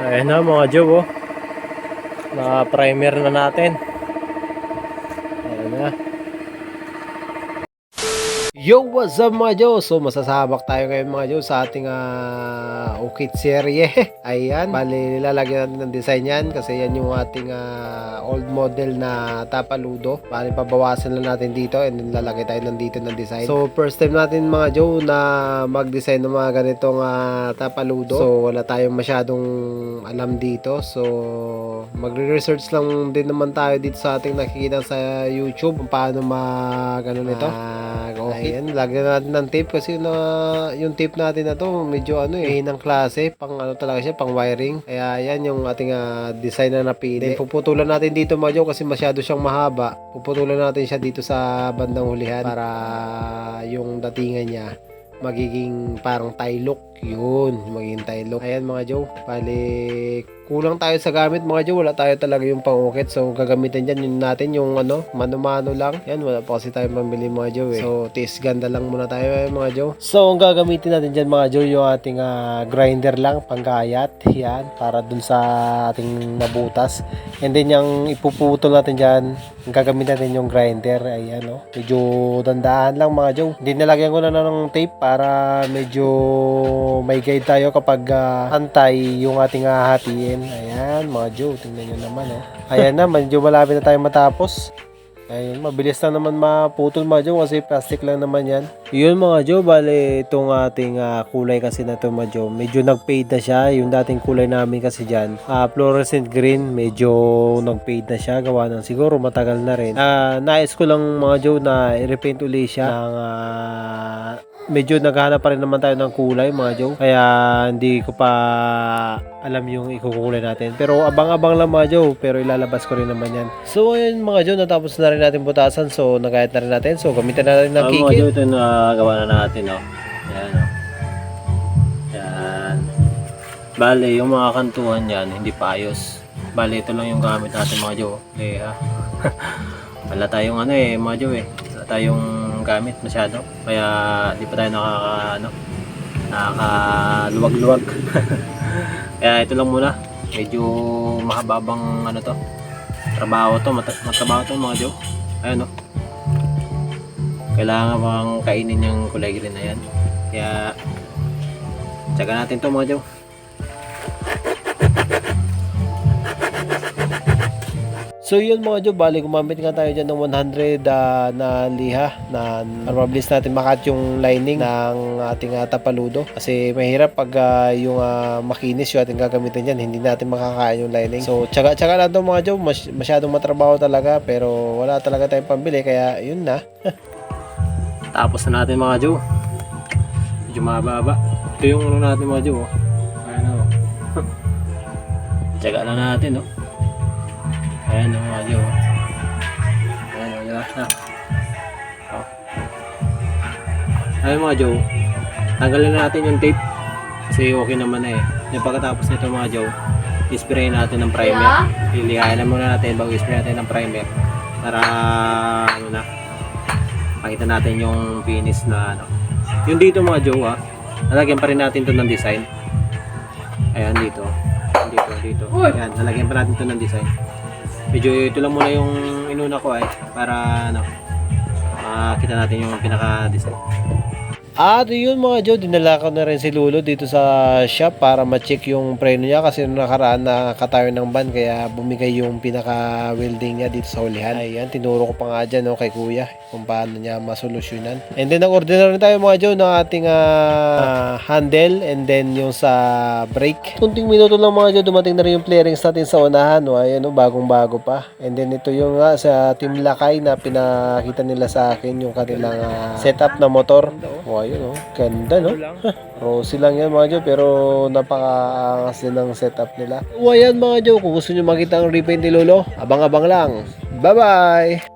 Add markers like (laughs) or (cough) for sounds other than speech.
Ayan na mga Joe, oh. Na-primer na natin. Ayan na. Yo, what's up mga Joe? So, masasabak tayo ngayon mga Joe sa ating uh, Ukit serye. (laughs) Ayan, bali lalagyan natin ng design yan kasi yan yung ating ah, old model na tapaludo. Bali pabawasan lang natin dito and then lalagay tayo nandito ng design. So, first time natin mga Joe na mag-design ng mga ganitong ah, tapaludo. So, wala tayong masyadong alam dito. So, magre-research lang din naman tayo dito sa ating nakikita sa YouTube kung paano mag ano nito. okay. Ayan, lagyan natin ng tape kasi na yung tape natin na to medyo ano eh hinang klase, pang ano talaga siya, pang wiring. Kaya yan yung ating ah, design na napili. Then, puputulan natin dito medyo kasi masyado siyang mahaba. Puputulan natin siya dito sa bandang hulihan para yung datingan niya magiging parang tie look yun magiging tie look. Ayan mga Joe. Bali kulang tayo sa gamit mga Joe. Wala tayo talaga yung pangukit. So gagamitin dyan yun natin yung ano mano-mano lang. Yan wala pa kasi tayo pambili mga Joe eh. so taste ganda lang muna tayo eh, mga Joe. So ang gagamitin natin dyan mga Joe yung ating ah, grinder lang panggayat. Yan para dun sa ating nabutas and then yung ipuputol natin dyan ang gagamitin natin yung grinder. Ayan oh. Medyo dandaan lang mga Joe. Hindi nalagyan ko na ng tape para medyo may guide tayo kapag ah, antay yung ating hahatiin. Ayan, mga Joe, tingnan nyo naman oh. Ayan na, medyo malapit na tayo matapos. Ayun, mabilis lang naman maputol mga Joe kasi plastic lang naman yan. Yun mga Joe, bale itong ating ah, kulay kasi na ito mga Joe, medyo nag-fade na siya. Yung dating kulay namin kasi dyan, ah, fluorescent green, medyo nag-fade na siya. Gawa ng siguro matagal na rin. Ah, nais ko lang mga Joe na i-repaint uli siya ng ah, medyo naghahanap pa rin naman tayo ng kulay mga Joe. Kaya hindi ko pa alam yung ikukulay natin. Pero abang-abang lang mga Joe. Pero ilalabas ko rin naman yan. So ayun mga Joe, natapos na rin natin butasan. So nagayat na rin natin. So gamitin na natin ng Ang mga. Joe, ito na gawa na natin, oh. Yan, oh. Yan. Bale, yung mga kantuhan yan, hindi pa ayos. Bale, ito lang yung gamit natin mga Joe. Eh, ha? (laughs) Wala tayong ano eh, mga Joe eh. Wala tayong gamit masyado. Kaya, di pa tayo nakaka, ano, nakakaluwag-luwag. (laughs) Kaya ito lang muna. Medyo mahababang ano to. Trabaho to, mat- matrabaho to mga Joe. Ayan, oh kailangan pang kainin yung kulay green na yan kaya tsaga natin to mga Joe So yun mga Joe, bali gumamit nga tayo dyan ng 100 ah, na liha na para mabilis natin makat yung lining ng ating uh, tapaludo. Kasi mahirap pag ah, yung ah, makinis yung ating gagamitin dyan, hindi natin makakain yung lining. So tsaga-tsaga lang to mga Joe, Mas- masyadong matrabaho talaga pero wala talaga tayong pambili kaya yun na. (laughs) tapos na natin mga Joe medyo mababa ito yung ano natin mga Joe oh. ayan o (laughs) tsaga lang natin oh. Ayan o mga Joe oh. ayan diba ha oh. ayan mga Joe tanggalin na natin yung tape kasi okay naman na eh yung pagkatapos nito mga Joe ispray natin ng primer lilihayan na muna natin bago ispray natin ng primer para ano na makita natin yung finish na ano. Yung dito mga Joe ah, lalagyan pa rin natin to ng design. Ayan dito. Dito, dito. Ayan, lalagyan pa natin to ng design. Medyo ito lang muna yung inuna ko ay para ano, makita natin yung pinaka-design. At yun mga Joe, dinala ko na rin si Lulo dito sa shop para ma-check yung preno niya kasi nung nakaraan na katayo ng van kaya bumigay yung pinaka-welding niya dito sa ulihan. Ayan, tinuro ko pa nga dyan no, kay kuya kung paano niya masolusyonan. And then nag-order na rin tayo mga Joe ng ating ah, handle and then yung sa brake. Kunting minuto lang mga Joe, dumating na rin yung clearings natin sa unahan. No? Ayan, no, bagong-bago pa. And then ito yung nga sa Team Lakay na pinakita nila sa akin yung kanilang ah, setup na motor. Oh, ayun oh. Ganda no. (laughs) Rosy lang yan mga Joe pero napaka-angas din ng setup nila. O ayan mga Joe, kung gusto nyo makita ang repaint ni Lolo, abang-abang lang. Bye-bye!